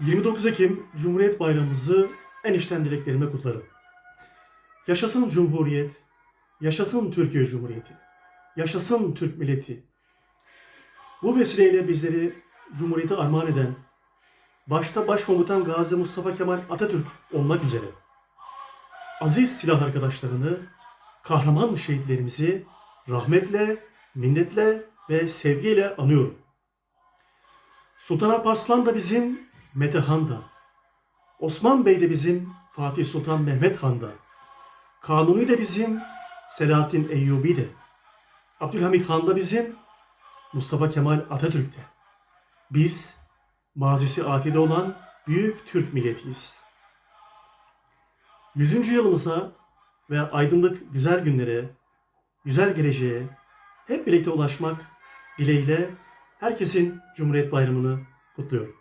29 Ekim Cumhuriyet Bayramımızı en içten dileklerime kutlarım. Yaşasın Cumhuriyet, yaşasın Türkiye Cumhuriyeti, yaşasın Türk milleti. Bu vesileyle bizleri Cumhuriyeti armağan eden, başta Başkomutan Gazi Mustafa Kemal Atatürk olmak üzere, aziz silah arkadaşlarını, kahraman şehitlerimizi rahmetle, minnetle ve sevgiyle anıyorum. Sultan Alparslan da bizim Metehan da. Osman Bey de bizim Fatih Sultan Mehmet Han da. Kanuni de bizim Selahattin Eyyubi de. Abdülhamit Han da bizim Mustafa Kemal Atatürk de. Biz mazisi akide olan büyük Türk milletiyiz. 100. yılımıza ve aydınlık güzel günlere, güzel geleceğe hep birlikte ulaşmak dileğiyle herkesin Cumhuriyet Bayramı'nı kutluyorum.